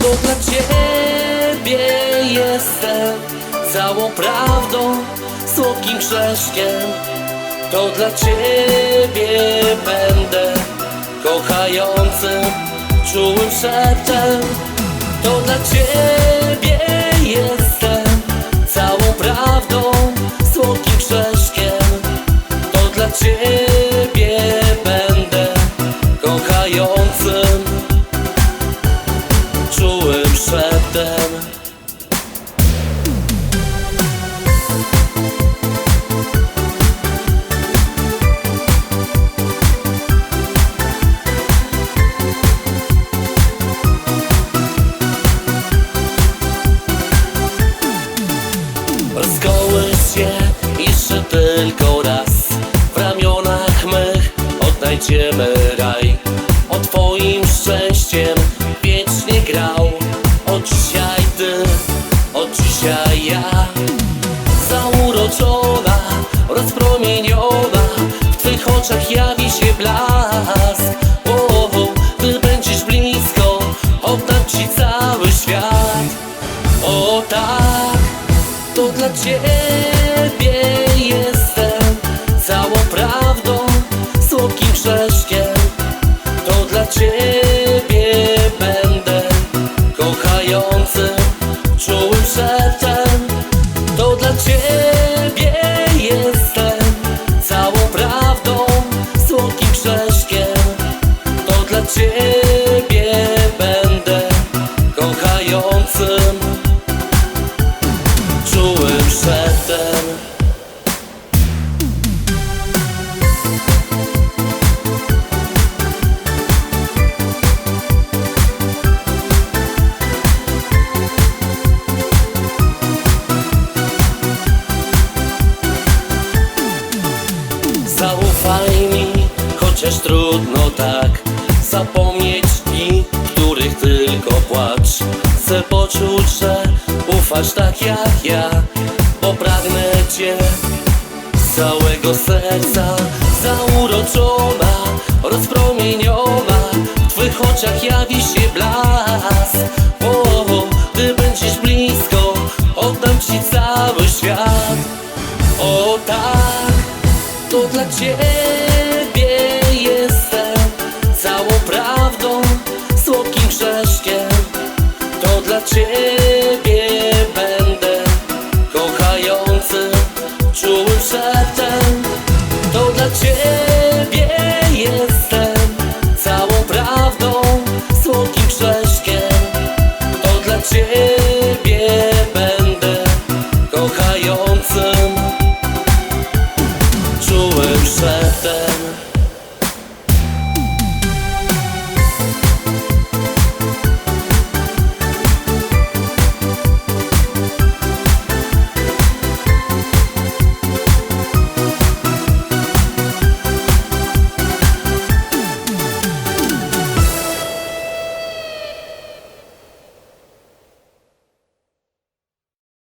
To dla ciebie jestem całą prawdą, słodkim grzeszkiem. To dla ciebie będę kochającym, czułym szeptem. To dla ciebie tylko raz. W ramionach mych odnajdziemy raj. O twoim szczęściem wiecznie grał. Od dzisiaj ty, od dzisiaj ja. Zauroczona, rozpromieniona W twych oczach jawi się blask. O, Gdy będziesz blisko, oddam ci cały świat. O tak, to dla ciebie słodkim grzeszkiem chociaż trudno tak Zapomnieć dni, których tylko płacz. Chcę poczuć, że ufasz tak jak ja Bo pragnę Cię z całego serca. Zauroczona, rozpromieniona W Twych oczach jawi się blask. O, Gdy będziesz blisko, oddam Ci cały świat. O tak, to dla Ciebie ciebie.